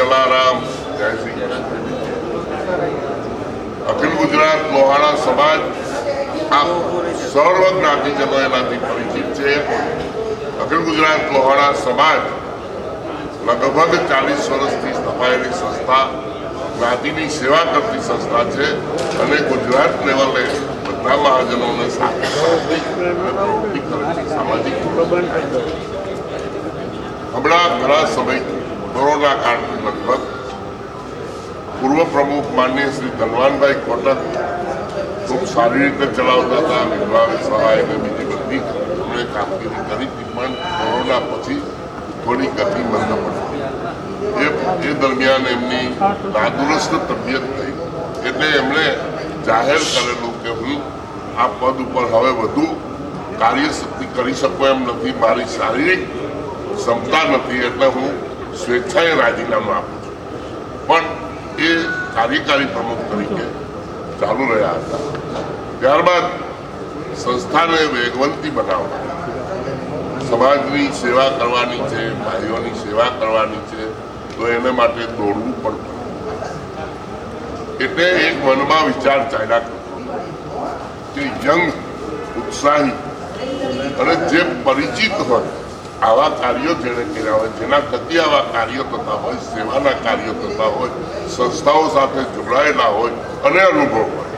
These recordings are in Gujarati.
જલારામ. જય અખિલ ગુજરાત લોહાણા સમાજ. આ સર્વ જ્ઞાતિજનો એનાથી પરિચિત છે. અખિલ ગુજરાત લોહાણા સમાજ લગભગ ચાલીસ વર્ષથી સ્થપાયેલી સંસ્થા, જ્ઞાતિની સેવા કરતી સંસ્થા છે અને ગુજરાત લેવલે બધા મહાજનોને સામાજિક. હમણાં ઘણા સમય કોરોના કાળથી લગભગ પૂર્વ પ્રમુખ માન્ય શ્રી ધનવાનભાઈ કોટક ખૂબ સારી રીતે ચલાવતા હતા વિધવા સહાય અને બીજી બધી એમણે કામગીરી કરી. પણ કોરોના પછી થોડી ગતિ મંદ પડી. એ દરમિયાન એમની નાદુરસ્ત તબિયત થઈ. એટલે એમણે જાહેર કરેલું કે હું આ પદ ઉપર હવે વધુ કાર્યશક્તિ કરી શકું એમ નથી. મારી શારીરિક ક્ષમતા નથી. એટલે હું સ્વેચ્છાએ રાજીનામું આપું છું. પણ એ કાર્યકારી પ્રમુખ તરીકે ચાલુ રહ્યા હતા. ત્યારબાદ સંસ્થાને વેગવંતી બનાવવા. સમાજની સેવા કરવાની છે, ભાઈઓની સેવા કરવાની છે, તો એને માટે દોડવું પડતું એટલે એક મનમાં વિચાર ચાલ્યા કરતો કે યંગ ઉત્સાહી અને જે પરિચિત હોય આવા કાર્યો જેણે કર્યા હોય, જેના થકી આવા કાર્યો થતા હોય, સેવાના કાર્યો થતા હોય, સંસ્થાઓ સાથે જોડાયેલા હોય અને અનુભવ હોય.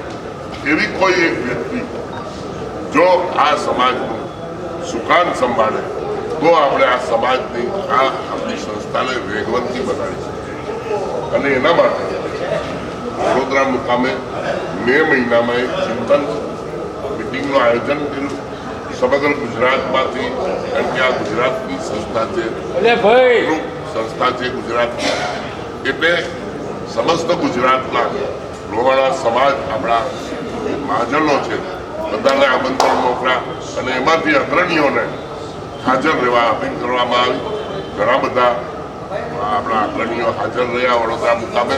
એવી કોઈ એક વ્યક્તિ જો આ સમાજનું સુકાન સંભાળે, તો આપણે આ સમાજની, આ આપણી સંસ્થાને વેગવંતી બનાવી શકીએ. અને એના માટે વડોદરા મુકામે મે મહિનામાં એક ચિંતન મિટિંગનું આયોજન કર્યું. સમગ્ર ગુજરાતમાંથી કારણ કે આ ગુજરાતની સંસ્થા છે. ભાઈ! સંસ્થા છે ગુજરાતની. એટલે સમસ્ત ગુજરાતના લોહાણા સમાજ આપણા મહાજનો છે બધાને આમંત્રણ મોકલા અને એમાંથી અગ્રણીઓને હાજર રહેવા અપીલ કરવામાં આવી. ઘણા બધા આપણા અગ્રણીઓ હાજર રહ્યા વડોદરા મુકામે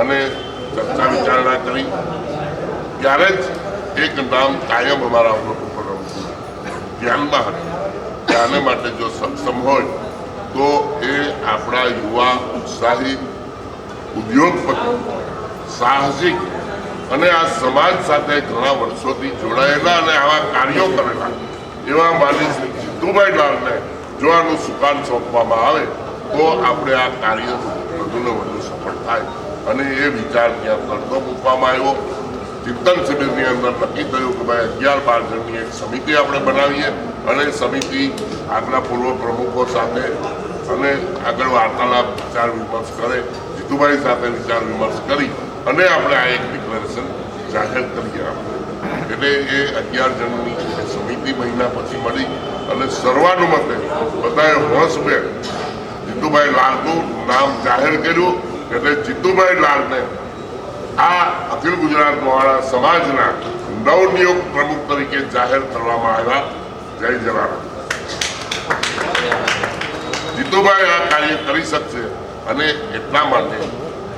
અને ચર્ચા વિચારણા કરી. ત્યારે જ એક નામ કાયમ અમારા ઉપર ધ્યાનમાં હતું આને માટે જો સક્ષમ હોય, તો એ આપણા યુવા, ઉત્સાહી, ઉદ્યોગપતિ, સાહસિક અને આ સમાજ સાથે ઘણા વર્ષોથી જોડાયેલા અને આવા કાર્યો કરેલા એવા માની જીતુભાઈ લાલને જો આનું સુકાન સોંપવામાં આવે, તો આપણે આ કાર્ય વધુને વધુ સફળ થાય અને એ વિચાર ત્યાં તરતો મૂકવામાં આવ્યો. ચિંતન શિબિરની અંદર નક્કી થયું કે ભાઈ અગિયાર બાર જણની એક સમિતિ આપણે બનાવીએ અને સમિતિ આગલા પૂર્વ પ્રમુખો સાથે અને આગળ વાર્તાલાપ, વિચાર વિમર્શ કરે, જીતુભાઈ સાથે વિચાર વિમર્શ કરી અને આપણે આ એક ડિક્લેરેશન જાહેર કરીએ આપણે. એટલે એ અગિયાર જણની સમિતિ મહિના પછી મળી અને સર્વાનુમતે બધાએ હોંશભેર જીતુભાઈ લાલનું નામ જાહેર કર્યું. એટલે જીતુભાઈ લાલને આ અખિલ ગુજરાત મોહાણા સમાજના નવનિયુક્ત પ્રમુખ તરીકે જાહેર કરવામાં આવ્યા. જય જલારામ જીતુભાઈ આ કાર્ય કરી શકશે અને એટલા માટે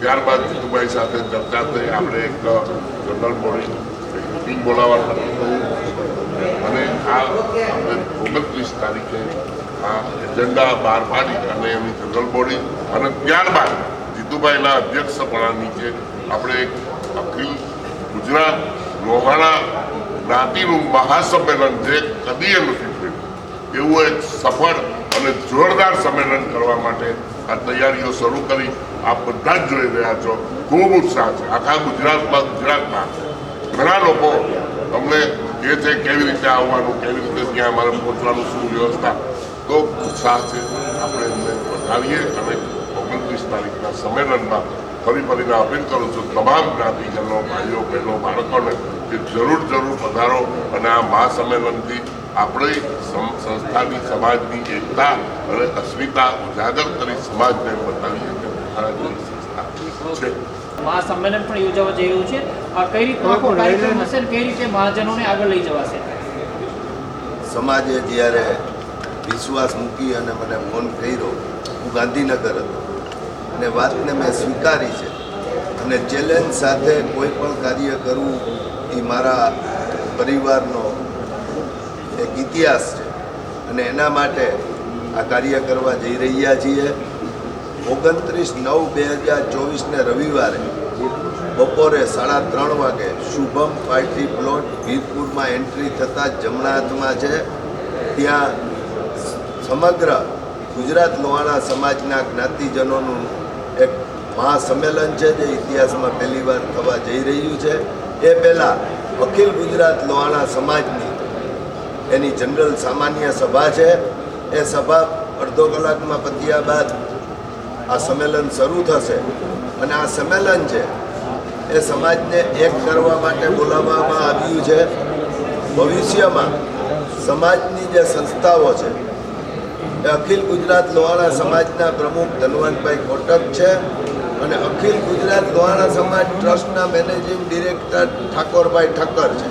ત્યારબાદ જીતુભાઈ સાથે ચર્ચા થઈ. આપણે એક જનરલ બોડી મિટિંગ બોલાવવા અને આ આપણે ઓગણત્રીસ તારીખે આ એજન્ડા બહાર પાડી અને એની જનરલ બોડી. અને ત્યારબાદ જીતુભાઈના અધ્યક્ષપણા નીચે આપણે અખિલ ગુજરાત લોહાણા જ્ઞાતિનું મહાસંમેલન જે કદીએ નથી થયું એવું એક સફળ અને જોરદાર સંમેલન કરવા માટે આ તૈયારીઓ શરૂ કરી. આપ બધા જ જોઈ રહ્યા છો. ખૂબ ઉત્સાહ છે. આખા ગુજરાતમાં ગુજરાતમાં. ઘણા લોકો અમને કહે છે કેવી રીતે આવવાનું, કેવી રીતે ત્યાં અમારે પહોંચવાનું, શું વ્યવસ્થા. તો ઉત્સાહ છે. આપણે એમને વધાવીએ અને ઓગણત્રીસ તારીખના સંમેલનમાં ફરી ફરીને અપીલ કરું છું તમામ જ્ઞાતિજનો ભાઈઓ બહેનો બાળકોને કે જરૂર જરૂર પધારો અને આ મહાસંમેલનથી આપણે સમ- સંસ્થાની સમાજની એકતા અને અસ્મિતા ઉજાગર કરી સમાજને બતાવીએ કે ભારતની સંસ્થા છે. મહાસંમેલન પણ યોજાવા જઈ રહ્યું છે. આ કઈ રીતનો કાર્યક્રમ હશે ને કઈ રીતે મહાજનોને આગળ લઈ જવાશે? સમાજે જ્યારે વિશ્વાસ મૂકી અને મને ફોન કર્યો હું ગાંધીનગર હતો. અને વાતને મેં સ્વીકારી છે. અને ચેલેન્જ સાથે કોઈ પણ કાર્ય કરવું એ મારા પરિવારનો એક ઇતિહાસ છે. અને એના માટે આ કાર્ય કરવા જઈ રહ્યા છીએ. ઓગણત્રીસ નવ બે હજાર ચોવીસને રવિવારે બપોરે સાડા ત્રણ વાગે શુભમ પાર્ટી પ્લોટ વીરપુરમાં એન્ટ્રી થતાં જમણા હાથમાં છે. ત્યાં સમગ્ર ગુજરાત લોહાણા સમાજના જ્ઞાતિજનોનું મહાસંમેલન છે જે ઇતિહાસમાં પહેલીવાર થવા જઈ રહ્યું છે. એ પહેલાં અખિલ ગુજરાત લોહાણા સમાજની એની જનરલ સામાન્ય સભા છે. એ સભા અડધો કલાકમાં પત્યા બાદ આ સંમેલન શરૂ થશે. અને આ સંમેલન છે એ સમાજને એક કરવા માટે બોલાવવામાં આવ્યું છે. ભવિષ્યમાં સમાજની જે સંસ્થાઓ છે, એ અખિલ ગુજરાત લોહાણા સમાજના પ્રમુખ ધનવંતભાઈ કોટક છે. અને અખિલ ગુજરાત ગોવાણા સમાજ ટ્રસ્ટના મેનેજિંગ ડિરેક્ટર ઠાકોરભાઈ ઠક્કર છે.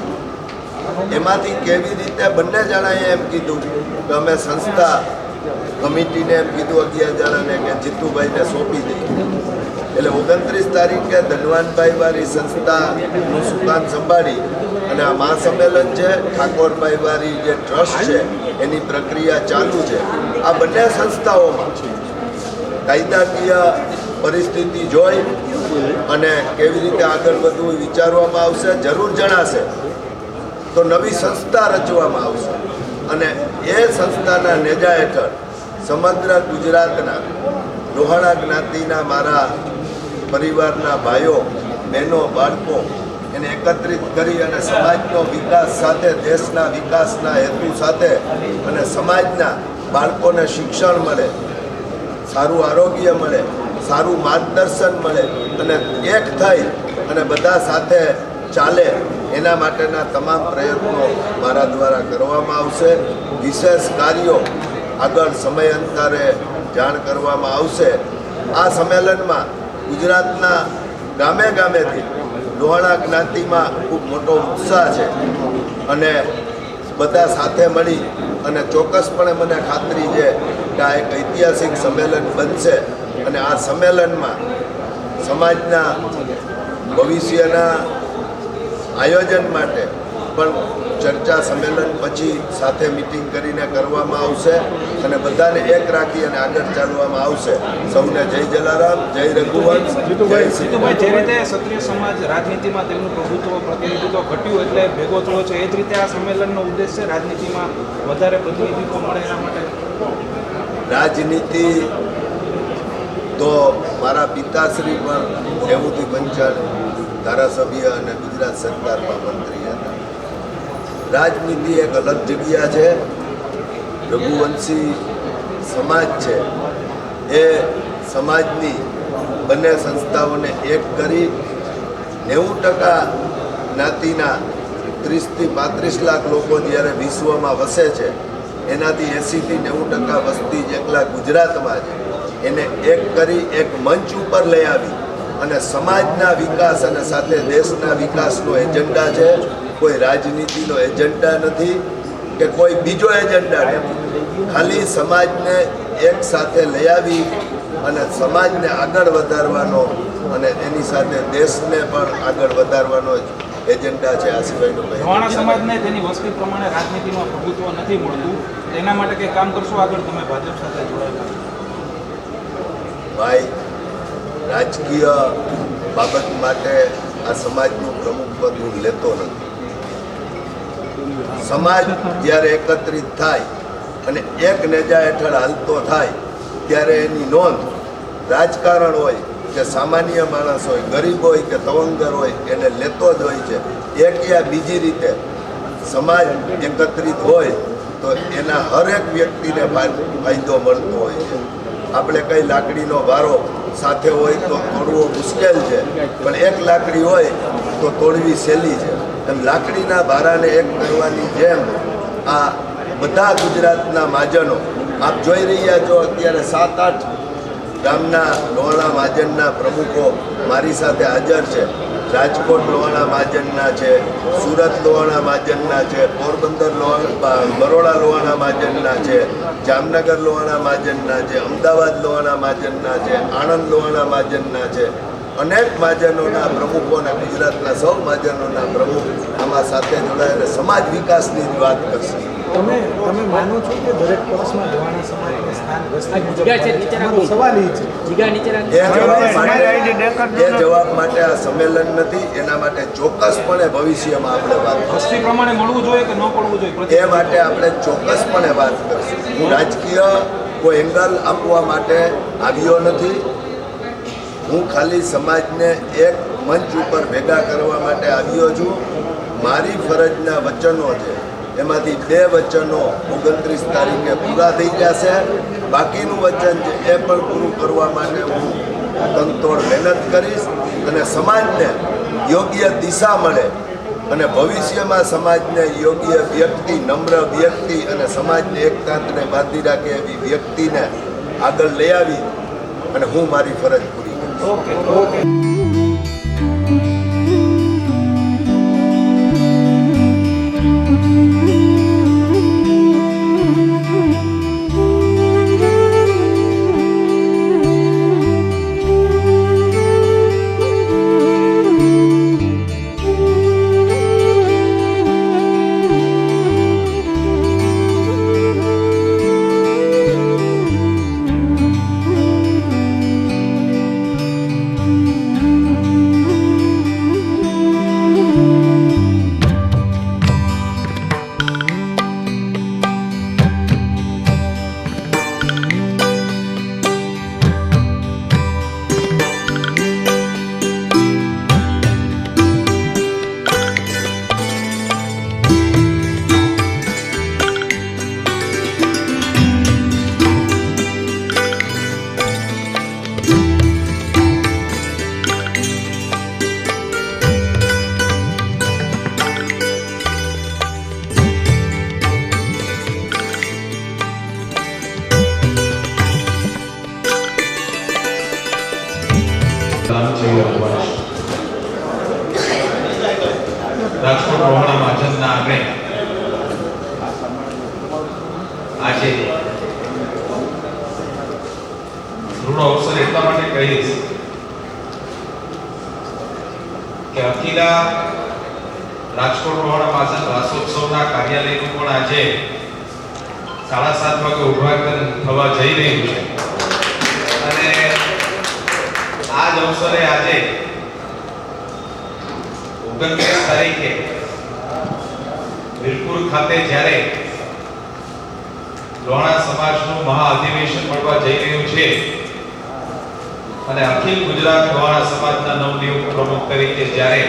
એમાંથી કેવી રીતે બંને જણાએ એમ કીધું કે અમે સંસ્થા કમિટીને એમ કીધું અગિયાર જણાને કે જીતુભાઈને સોંપી દઈએ. એટલે ઓગણત્રીસ તારીખે ધનવાનભાઈ વાળી સંસ્થાનું સુકાન સંભાળી અને આ મહાસંમેલન છે, ઠાકોરભાઈ વાળી જે ટ્રસ્ટ છે, એની પ્રક્રિયા ચાલુ છે. આ બંને સંસ્થાઓમાં કાયદાકીય પરિસ્થિતિ જોઈ અને કેવી રીતે આગળ વધવું વિચારવામાં આવશે, જરૂર જણાશે. તો નવી સંસ્થા રચવામાં આવશે. અને એ સંસ્થાના નેજા હેઠળ સમગ્ર ગુજરાતના લોહાણા જ્ઞાતિના મારા પરિવારના ભાઈઓ, બહેનો, બાળકો એને એકત્રિત કરી અને સમાજનો વિકાસ સાથે, દેશના વિકાસના હેતુ સાથે અને સમાજના બાળકોને શિક્ષણ મળે, સારું આરોગ્ય મળે સારું માર્ગદર્શન મળે અને એક થઈ અને બધા સાથે ચાલે, એના માટેના તમામ પ્રયત્નો મારા દ્વારા કરવામાં આવશે. વિશેષ કાર્યો આગળ સમય અંતરે જાણ કરવામાં આવશે. આ સંમેલનમાં ગુજરાતના ગામે ગામેથી લોહાણા જ્ઞાતિમાં ખૂબ મોટો ઉત્સાહ છે અને બધા સાથે મળી અને ચોક્કસપણે મને ખાતરી છે કે આ એક ઐતિહાસિક સંમેલન બનશે. અને આ સંમેલનમાં સમાજના ભવિષ્યના આયોજન માટે પણ ચર્ચા સંમેલન પછી સાથે મિટિંગ કરીને કરવામાં આવશે અને બધાને એક રાખી અને આગળ ચાલવામાં આવશે. સૌને જય જલારામ જય રઘુવંશ જીતુભાઈ જે રીતે ક્ષત્રિય સમાજ રાજનીતિમાં તેમનું પ્રભુત્વ પ્રતિનિધિત્વ ઘટ્યું એટલે ભેગો થયો છે એ જ રીતે આ સંમેલનનો ઉદ્દેશ છે રાજનીતિમાં વધારે પ્રતિનિધિત્વ મળે એના માટે. રાજનીતિ તો મારા પિતાશ્રી પણ નેવુંથી પંચાણું ધારાસભ્ય અને ગુજરાત સરકારમાં મંત્રી હતા. રાજનીતિ એક અલગ જગ્યા છે. રઘુવંશી સમાજ છે. એ સમાજની બંને સંસ્થાઓને એક કરી નેવું ટકા જ્ઞાતિના ત્રીસથી પાંત્રીસ લાખ લોકો જ્યારે વિશ્વમાં વસે છે, એનાથી એંસીથી નેવું ટકા વસ્તી જેટલા ગુજરાતમાં છે. એને એક કરી એક મંચ ઉપર લઈ આવી. અને સમાજના વિકાસ અને સાથે દેશના વિકાસનો એજન્ડા છે. કોઈ રાજનીતિનો એજન્ડા નથી કે કોઈ બીજો એજન્ડા નથી. ખાલી સમાજને એક સાથે લઈ આવી અને સમાજને આગળ વધારવાનો અને એની સાથે દેશને પણ આગળ વધારવાનો જ એજન્ડા છે આ સિવાયનો લોહાણા સમાજને તેની વસ્તી પ્રમાણે રાજનીતિમાં પ્રભુત્વ નથી મળતું. એના માટે કંઈ કામ કરશો આગળ તમે ભાજપ સાથે જોડાયેલા? ભાઈ, રાજકીય બાબત માટે આ સમાજનું પ્રમુખ પદ હું લેતો નથી. સમાજ જ્યારે એકત્રિત થાય અને એક નેજા હેઠળ હાલતો થાય, ત્યારે એની નોંધ રાજકારણ હોય કે સામાન્ય માણસ હોય, ગરીબ હોય કે તવંગર હોય, એને લેતો જ હોય છે. એક યા બીજી રીતે સમાજ એકત્રિત હોય, તો એના હરેક વ્યક્તિને ફાયદો મળતો હોય છે. આપણે કઈ લાકડીનો વારો સાથે હોય તો તોડવો મુશ્કેલ છે. પણ એક લાકડી હોય તો તોડવી સહેલી છે. એમ લાકડીના ભારાને એક કરવાની જેમ આ બધા ગુજરાતના માજનો આપ જોઈ રહ્યા છો અત્યારે સાત આઠ ગામના લોહાણા મહાજનના પ્રમુખો મારી સાથે હાજર છે. રાજકોટ લોહાણા મહાજનના છે, સુરત લોહાણા મહાજનના છે, પોરબંદર લોહાણા બરોડા લોહાણા મહાજનના છે જામનગર લોહાણા મહાજનના છે, અમદાવાદ લોહાણા મહાજનના છે, આણંદ લોહાણા મહાજનના છે. અનેક મહાજનોના પ્રમુખોના ગુજરાતના સૌ મહાજનોના પ્રમુખ આમાં સાથે જોડાયેલા સમાજ વિકાસની જ વાત કરશે. તમે તમે માનો છો કે દરેક પક્ષમાં લોહાણા સમાજને સ્થાન વસ્તી મુજબ છે, નીચે સવાલ એ છે. જીગા નીચે એ જવાબ માટે આ સંમેલન નથી એના માટે ચોક્કસપણે ભવિષ્યમાં આપણે વાત. વસ્તી પ્રમાણે મળવું જોઈએ કે ન પડવું જોઈએ? એ માટે આપણે ચોક્કસપણે વાત કરીશું. હું રાજકીય કોઈ એંગલ આપવા માટે આવ્યો નથી. હું ખાલી સમાજને એક મંચ ઉપર ભેગા કરવા માટે આવ્યો છું. મારી ફરજના વચનો છે. એમાંથી બે વચનો ઓગણત્રીસ તારીખે પૂરા થઈ જશે બાકીનું વચન છે એ પણ પૂરું કરવા માટે હું તંતોડ મહેનત કરીશ અને સમાજને યોગ્ય દિશા મળે અને ભવિષ્યમાં સમાજને યોગ્ય વ્યક્તિ, નમ્ર વ્યક્તિ અને સમાજને એકતાંતને બાંધી રાખે એવી વ્યક્તિને આગળ લઈ આવી અને હું મારી ફરજ પૂરી કરીશ. ઓકે અવસર એટલા માટે કહીશ કે અખિલા રાજકોટ રોહાણા પાછળ રાસોત્સવના કાર્યાલયનું પણ આજે સાડા સાત વાગે ઉદઘાટન થવા જઈ રહ્યું છે. અને આ જ અવસરે આજે ઓગણત્રીસ તારીખે વીરપુર ખાતે જ્યારે લોણા સમાજનું મહાઅધિવેશન મળવા જઈ રહ્યું છે અને અખિલ ગુજરાત લોહાણા સમાજના નવનિયુક્ત પ્રમુખ તરીકે જ્યારે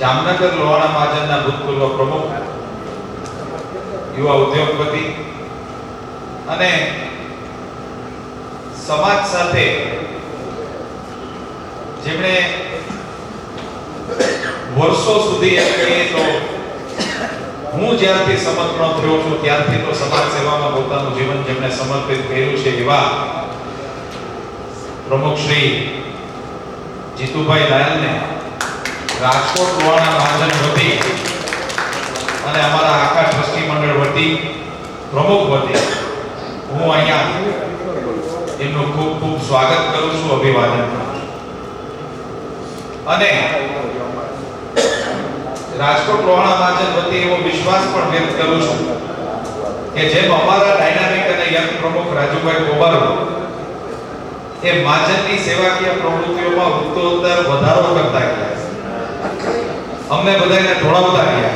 જામનગર લોહાણા મહાજનના ભૂતપૂર્વ પ્રમુખ, યુવા ઉદ્યોગપતિ અને સમાજ સાથે જેમણે વર્ષો સુધી એમ કહીએ તો હું જ્યારથી સમર્પણ થયો છું, ત્યારથી તો સમાજ સેવામાં પોતાનું જીવન જેમણે સમર્પિત કર્યું છે એવા પ્રમુખ શ્રી જીતુભાઈ લાયલને રાજકોટ લોહાણા મહાજન વતી અને અમારા આખા ટ્રસ્ટી મંડળ વતી, પ્રમુખ વતી, હું અહીંયા એમનું ખૂબ ખૂબ સ્વાગત કરું છું, અભિવાદન અને રાજકોટ લોહાણા મહાજન વતી એવો વિશ્વાસ પણ વ્યક્ત કરું છું કે જેમ અમારા ડાયનામિક અને યંગ પ્રમુખ રાજુભાઈ કોબારો એ માજનની સેવાકીય પ્રવૃત્તિઓમાં ઉત્તરોત્તર વધારો કરતા ગયા. અમને બધાને જોડાવતા ગયા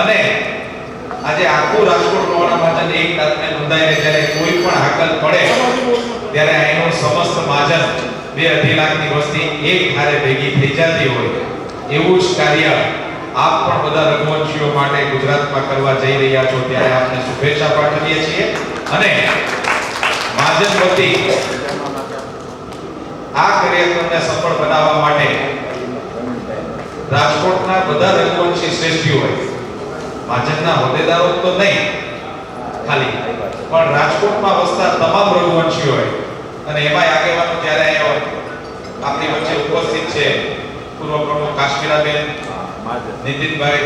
અને આજે આખું રાજકોટ લોહાણા માજન એક તારીખે નોંધાઈને જ્યારે કોઈ પણ હાકલ પડે, ત્યારે એનો સમસ્ત માજન બે અઢી લાખની વસ્તી એક હારે ભેગી થઈ જતી હોય. એવું જ કાર્ય આપ પણ બધા રઘુવંશીઓ માટે ગુજરાતમાં કરવા જઈ રહ્યા છો, ત્યારે આપને શુભેચ્છા પાઠવીએ છીએ. અને મહાજન વતી આ કાર્યક્રમને સફળ બનાવવા માટે રાજકોટના બધા રઘુવંશી શ્રેષ્ઠીઓએ મહાજનના હોદ્દેદારો તો નહીં ખાલી. પણ રાજકોટમાં વસતા તમામ રઘુવંશીઓએ અને એમાંય આગેવાનો જ્યારે હોય આપણી વચ્ચે ઉપસ્થિત છે પૂર્વ પ્રમુખ કાશ્મીરાબેન નીતિનભાઈ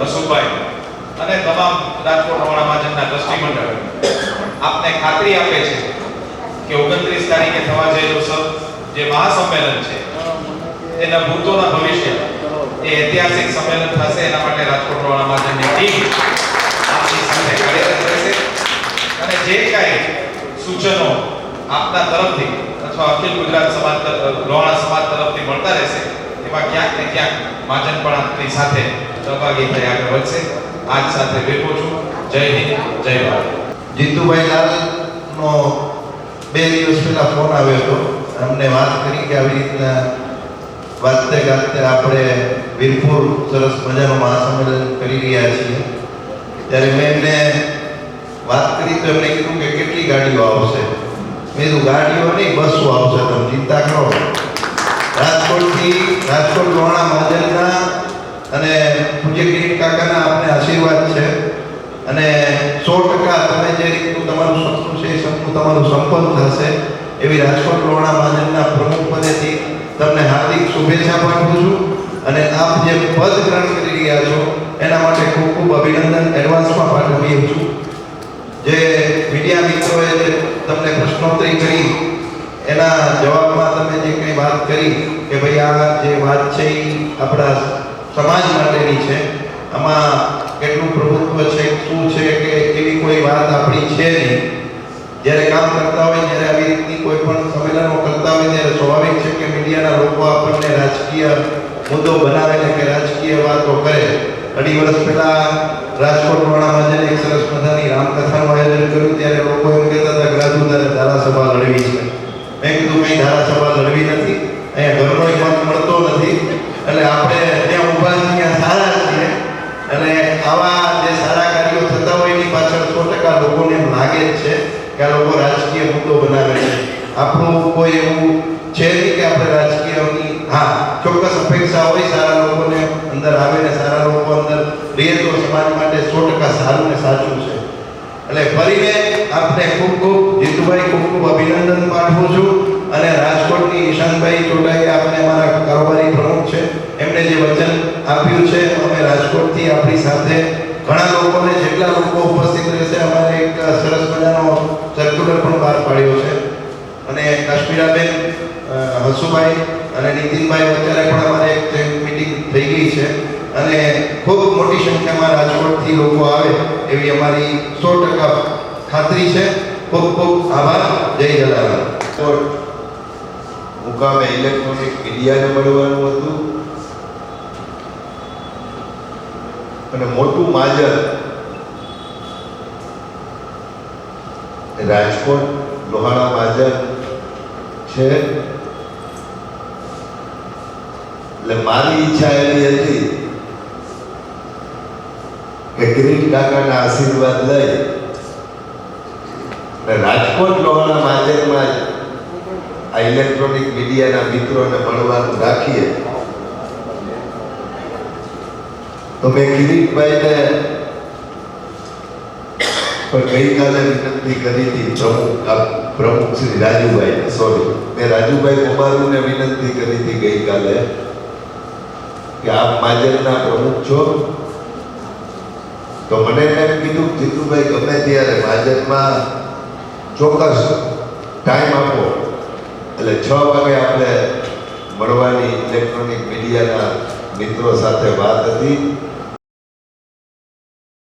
બસુભાઈ. અને તમામ રાજકોટ રવાણા મહાજનના ટ્રસ્ટી મંડળ. આપને ખાતરી આપે છે કે ઓગણત્રીસ તારીખે થવા જયેલું સબ જે મહાસંમેલન છે, એના ભૂતોના ભવિષ્ય, એ ઐતિહાસિક સંમેલન થશે, એના માટે રાજકોટ રવાણા મહાજનની ટીમ આપની સાથે કાર્યરત અને જે કાંઈ સૂચનો આપના તરફથી અથવા અખિલ ગુજરાત સમાજ લોહાણા સમાજ તરફથી મળતા રહેશે, એમાં ક્યાંક ને ક્યાંક મહાજન પણ આપની સાથે સહભાગી થઈ આગળ વધશે. આજ સાથે બેઠો છું. જય હિન્દ, જય ભારત. જીતુભાઈ લાલનો બે દિવસ પહેલા ફોન આવ્યો હતો. અમને વાત કરી કે આવી રીતના વાતે ગાતે આપણે વીરપુર સરસ મજાનું મહાસંમેલન કરી રહ્યા છીએ. ત્યારે મેં એમને વાત કરી તો એમણે કીધું કે કેટલી ગાડીઓ આવશે? મેં કીધું, ગાડીઓ નહીં, બસો આવશે તમે ચિંતા કરો રાજકોટથી, રાજકોટ રોણા મહાજનના અને પૂજ્ય કિરીટ કાકાના આપને આશીર્વાદ છે. અને સો ટકા તમે જે રીતનું તમારું સપનું છે, એ સપનું તમારું સંપન્ન થશે એવી રાજકોટ લોણા મહાજનના પ્રમુખ પદેથી તમને હાર્દિક શુભેચ્છા પાઠવું છું. અને આપ જે પદ ગ્રહણ કરી રહ્યા છો, એના માટે ખૂબ ખૂબ અભિનંદન એડવાન્સમાં પાઠવીએ છું. જે મીડિયા મિત્રોએ જે તમને પ્રશ્નોત્તરી કરી, એના જવાબમાં તમે જે કંઈ વાત કરી કે ભાઈ આ જે વાત છે એ આપણા સમાજ માટેની છે. આમાં કેટલું પ્રભુત્વ છે, શું છે કે એવી કોઈ વાત આપણી છે નહીં. જ્યારે કામ કરતા હોય, જ્યારે આવી રીતની કોઈ પણ સંમેલનો કરતા હોય, ત્યારે સ્વાભાવિક છે કે મીડિયાના લોકો આપણને રાજકીય મુદ્દો બનાવે છે કે રાજકીય વાતો કરે અઢી વર્ષ પહેલા રાજકોટ વાળામાં જઈને એક સરસ મજાની રામકથાનું આયોજન કર્યું, ત્યારે લોકો એમ કહેતા હતા કે રાજુ તારે ધારાસભા લડવી છે. મેં કીધું, કંઈ ધારાસભા લડવી નથી. અહીંયા ઘરનો મત મળતો નથી. એટલે આપણે ત્યાં ઊભા છીએ ત્યાં સારા છીએ અને આવા જે સારા કાર્યો થતા હોય એની પાછળ સો ટકા લોકોને લાગે જ છે કે આ લોકો રાજકીય મુદ્દો બનાવે છે. આપણું કોઈ એવું છે નહીં કે આપણે રાજકીયની, હા, ચોક્કસ અપેક્ષા હોય સારા લોકોને અંદર આવે ને સારા લોકો અંદર રહે તો સમાજ માટે સો ટકા સારું ને સાચું છે. એટલે ફરીને આપને ખૂબ ખૂબ જીતુભાઈ, ખૂબ ખૂબ અભિનંદન પાઠવું છું અને રાજકોટની ઈશાનભાઈ ચોટાઈ આપણે અમારા કારોબારી પ્રમુખ છે. એમણે જે વચન આપ્યું છે, અમે રાજકોટથી આપણી સાથે ઘણા લોકોને જેટલા લોકો ઉપસ્થિત રહેશે, અમારે એક સરસ મજાનો સર્ક્યુલર પણ બહાર પાડ્યો છે. અને કાશ્મીરાબેન હસુભાઈ અને નીતિનભાઈ વચ્ચે પણ અમારે એક મિટિંગ થઈ ગઈ છે. અને ખૂબ મોટી સંખ્યામાં રાજકોટથી લોકો આવે એવી અમારી સો ટકા ખાતરી છે. ખૂબ ખૂબ આભાર. જય જલારામ મુકામે ઇલેક્ટ્રોનિક મીડિયાને મળવાનું હતું. અને મોટું માજર રાજકોટ, લોહાણા માજર છે. એટલે મારી ઈચ્છા એવી હતી કે કિરીટ કાકાના આશીર્વાદ લઈ રાજકોટ, લોહાણા માજરમાં આ ઇલેક્ટ્રોનિક મીડિયાના મિત્રોને મળવાનું રાખીએ. તો મેં કિરીટભાઈને પણ ગઈકાલે વિનંતી કરી હતી પ્રમુખ શ્રી રાજુભાઈ સોરી મેં રાજુભાઈ કુમારુને વિનંતી કરી હતી ગઈકાલે કે આપ માજરના પ્રમુખ છો. તો મને એમ કીધું જીતુભાઈ, ગમે ત્યારે માજરમાં ચોક્કસ ટાઈમ આપો. એટલે છ વાગે આપણે મળવાની ઇલેક્ટ્રોનિક મીડિયાના મિત્રો સાથે વાત હતી.